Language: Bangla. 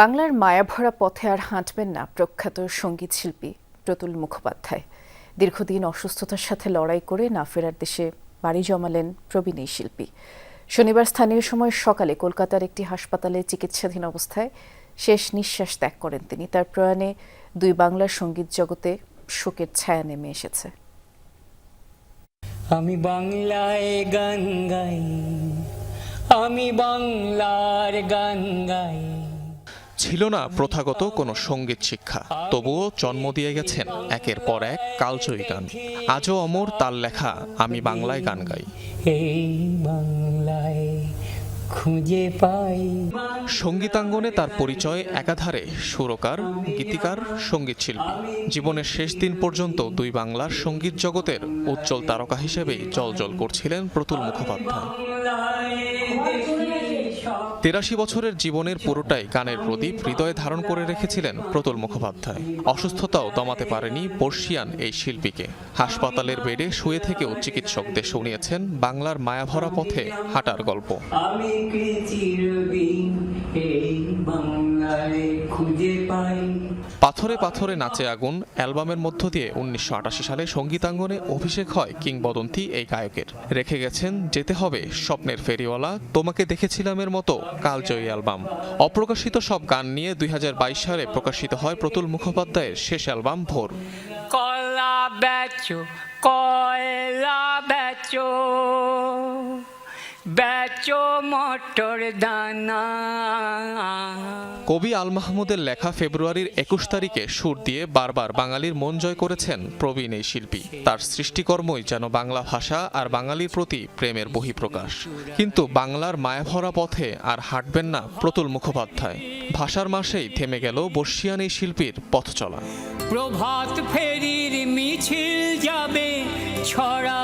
বাংলার মায়াভরা পথে আর হাঁটবেন না প্রখ্যাত সংগীত শিল্পী প্রতুল মুখোপাধ্যায়। দীর্ঘদিন অসুস্থতার সাথে লড়াই করে না ফেরার দেশে বাড়ি জমালেন প্রবীণ এই শিল্পী। শনিবার স্থানীয় সময় সকালে কলকাতার একটি হাসপাতালে চিকিৎসাধীন অবস্থায় শেষ নিঃশ্বাস ত্যাগ করেন তিনি। তার প্রয়াণে দুই বাংলার সংগীত জগতে শোকের ছায়া নেমে এসেছে। আমি বাংলায় গান গাই, আমি বাংলার গান গাই। ছিল না প্রথাগত কোনো সংগীত শিক্ষা। তবুও জন্ম দিয়ে গেছেন একের পর এক কালজয়ী গান আজও অমর তার লেখা আমি বাংলায় গান গাই। খুঁজে পাই সঙ্গীতাঙ্গনে তার পরিচয় একাধারে সুরকার, গীতিকার সংগীত শিল্পী জীবনের শেষ দিন পর্যন্ত দুই বাংলার সংগীত জগতের উজ্জ্বল তারকা হিসেবেই জলজল করছিলেন প্রতুল মুখোপাধ্যায়। তেরাশি বছরের জীবনের পুরোটাই গানের প্রদীপ হৃদয়ে ধারণ করে রেখেছিলেন প্রতুল মুখোপাধ্যায়। অসুস্থতাও দমাতে পারেনি বর্ষিয়ান এই শিল্পীকে। হাসপাতালের বেডে শুয়ে থেকেও চিকিৎসকদের শুনিয়েছেন বাংলার মায়াভরা পথে হাঁটার গল্প। পাথরে পাথরে নাচে আগুন অ্যালবামের মধ্য দিয়ে উনিশশো আটাশি সালে সঙ্গীতাঙ্গনে অভিষেক হয় কিংবদন্তি এই গায়কের। রেখে গেছেন যেতে হবে স্বপ্নের ফেরিওয়ালা তোমাকে দেখেছিলামের মতো কালজয়ী অ্যালবাম। অপ্রকাশিত সব গান নিয়ে দুই হাজার বাইশ সালে প্রকাশিত হয় প্রতুল মুখোপাধ্যায়ের শেষ অ্যালবাম ভোর। কলা বেচো, কয়লা বেচো বেচো মটর দানা। কবি আল মাহমুদের লেখা ফেব্রুয়ারির একুশ তারিখে সুর দিয়ে বারবার বাঙালির মন জয় করেছেন প্রবীণ এই শিল্পী। তার সৃষ্টিকর্মই যেন বাংলা ভাষা আর বাঙালির প্রতি প্রেমের বহিঃপ্রকাশ। কিন্তু বাংলার মায়াভরা পথে আর হাঁটবেন না প্রতুল মুখোপাধ্যায়। ভাষার মাসেই থেমে গেল বর্ষিয়ান এই শিল্পীর পথ চলা প্রভাত ফেরির মিছিল যাবে বন্যা